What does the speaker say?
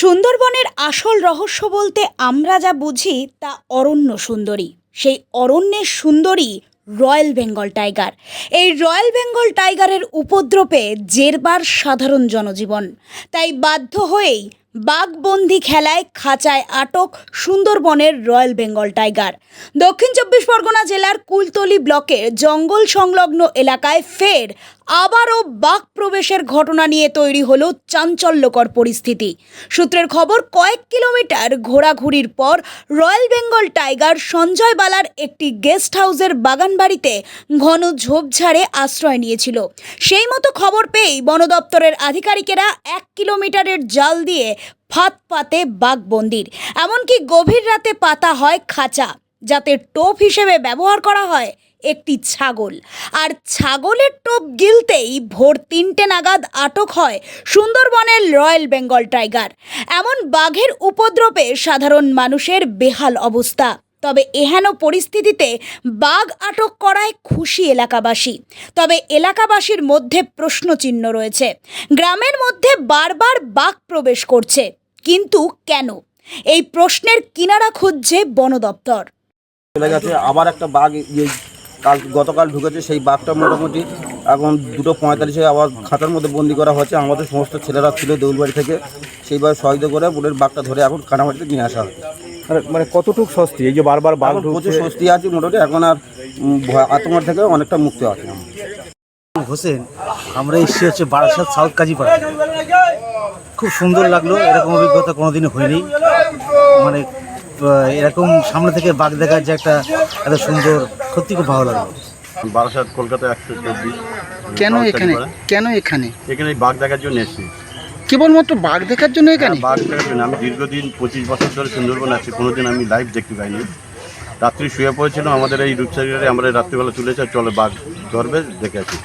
সুন্দরবনের আসল রহস্য বলতে আমরা যা বুঝি তা অরণ্য সুন্দরী। সেই অরণ্যের সুন্দরী রয়্যাল বেঙ্গল টাইগার। এই রয়্যাল বেঙ্গল টাইগারের উপদ্রবে জেরবার সাধারণ জনজীবন। তাই বাধ্য হয়েই বাঘবন্দি খেলায় খাঁচায় আটক সুন্দরবনের রয়্যাল বেঙ্গল টাইগার। দক্ষিণ চব্বিশ পরগনা জেলার কুলতলি ব্লকের জঙ্গল সংলগ্ন এলাকায় ফের আবারও বাঘ প্রবেশের ঘটনা নিয়ে তৈরি হলো চাঞ্চল্যকর পরিস্থিতি। সূত্রের খবর, কয়েক কিলোমিটার ঘোরাঘুরির পর রয়্যাল বেঙ্গল টাইগার সঞ্জয় বালার একটি গেস্ট হাউসের বাগানবাড়িতে ঘন ঝোপঝাড়ে আশ্রয় নিয়েছিল। সেই মতো খবর পেয়েই বন দপ্তরের আধিকারিকেরা এক কিলোমিটারের জাল দিয়ে ফাঁদ পাতে বাঘবন্দির এমনকি গভীর রাতে পাতা হয় খাঁচা, যাতে টোপ হিসেবে ব্যবহার করা হয় একটি ছাগল। আর ছাগলের টোপ গিলতেই ভোর তিনটে নাগাদ আটক হয় সুন্দরবনের রয়্যাল বেঙ্গল টাইগার। এমন বাঘের উপদ্রবে সাধারণ মানুষের বেহাল অবস্থা। তবে এহেন পরিস্থিতিতে বাঘ আটক করায় খুশি এলাকাবাসী। তবে এলাকাবাসীর মধ্যে প্রশ্নচিহ্ন রয়েছে। গ্রামের মধ্যে বারবার বাঘ প্রবেশ করছে। কিন্তু কেন? এই প্রশ্নের কিনারা খুঁজছে বন দপ্তর চলে গেছে আবার একটা বাঘ ইয়ে কাল গতকাল ঢুকেছে সেই বাঘটা মোটামুটি এখন দুটো পঁয়তাল্লিশে আবার খাতার মধ্যে বন্দি করা হয়েছে। আমাদের সমস্ত ছেলেরা ছিল দেউলবাড়ি থেকে সেইভাবে সহায়তা করে বুলের বাঘটা ধরে এখন কানামাটিতে নিয়ে আসা হয় মানে মানে কতটুক স্বস্তি? এই যে বারবার বাঘ প্রচুর স্বস্তি আছে মোটামুটি এখন আর আতঙ্ক থেকে অনেকটা মুক্ত আছে হোসেন আমরা এসেছি হচ্ছে বারাসাত সাউথ কাজীপাড়া। খুব সুন্দর লাগল এরকম অভিজ্ঞতা কোনোদিনও হয়নি। মানে এরকম সামনে থেকে বাঘ দেখার যে একটা এত সুন্দর সত্যি খুব ভালো লাগল। বারাসাত কলকাতা একশো চব্বিশ। কেন এখানে? কেন এখানে? এখানে বাঘ দেখার জন্য এসেছি। কেবলমাত্র বাঘ দেখার জন্য এখানে? বাঘ দেখার জন্য। আমি দীর্ঘদিন পঁচিশ বছর ধরে সুন্দরবন আছি কোনোদিন আমি লাইভ দেখতে পাইনি। রাত্রি শুয়ে পড়েছিল আমাদের এই রূপসাগরে আমরা রাত্রিবেলা তুলেছে চলে বাঘ ধরবে দেখে আছি